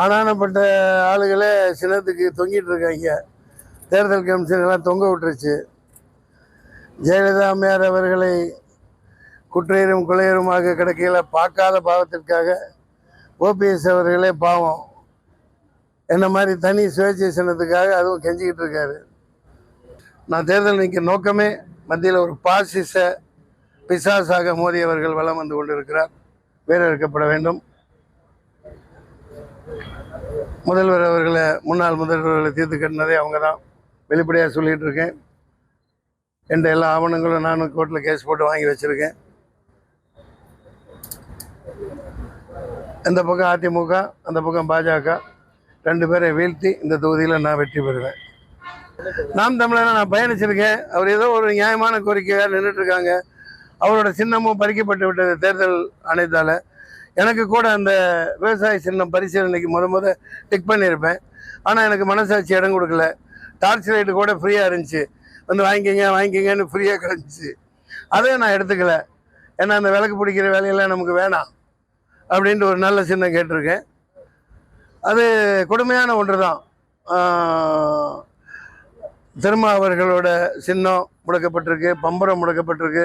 ஆனானப்பட்ட ஆளுகளே சின்னத்துக்கு தொங்கிட்டு இருக்காங்க. தேர்தல் கமிஷன் தொங்க விட்டுருச்சு. ஜெயலலிதா அம்மையார் அவர்களை குற்றையரும் கொலையருமாக கிடக்கையில் பார்க்காத பாவத்திற்காக ஓபிஎஸ் அவர்களே பாவம். என்ன மாதிரி தனி சுயேட்சை சின்னத்துக்காக அதுவும் கெஞ்சிக்கிட்டு இருக்காரு. நான் தேர்தல் நிற்க நோக்கமே மத்தியில் ஒரு பாசிச பிசாசாக மோடி அவர்கள் வலம் வந்து கொண்டிருக்கிறார். வேறறுக்கப்பட வேண்டும். முதல்வர் அவர்களை முன்னாள் முதல்வர்களை தீர்த்து கட்டினதே அவங்க தான் வெளிப்படையாக சொல்லிகிட்டு இருக்கேன். என்ற எல்லா ஆவணங்களும் நானும் கோர்ட்டில் கேஸ் போட்டு வாங்கி வச்சுருக்கேன். இந்த பக்கம் அதிமுக அந்த பக்கம் பாஜக ரெண்டு பேரை வீழ்த்தி இந்த தொகுதியில் நான் வெற்றி பெறுவேன். நாம் தமிழனை நான் பயணிச்சிருக்கேன். அவர் ஏதோ ஒரு நியாயமான கோரிக்கையாக நின்றுட்டுருக்காங்க அவரோட சின்னமும் பறிக்கப்பட்டு விட்டது தேர்தல் ஆணையத்தால். எனக்கு கூட அந்த விவசாய சின்னம் பரிசீலனைக்கு முத முத டிக் பண்ணியிருப்பேன். ஆனால் எனக்கு மனசாட்சி இடம் கொடுக்கல. டார்ச் லைட்டு கூட ஃப்ரீயாக இருந்துச்சு. வந்து வாங்கிக்கிங்க வாங்கிக்கிங்கன்னு ஃப்ரீயாக கிடந்துச்சு அதையும் நான் எடுத்துக்கல. ஏன்னா அந்த விளக்கு பிடிக்கிற வேலையெல்லாம் நமக்கு வேணாம் அப்படின்ட்டு ஒரு நல்ல சின்னம் கேட்டிருக்கேன். அது கொடுமையான ஒன்று தான் திருமா அவர்களோட சின்னம் முடக்கப்பட்டிருக்கு பம்பரம் முடக்கப்பட்டிருக்கு.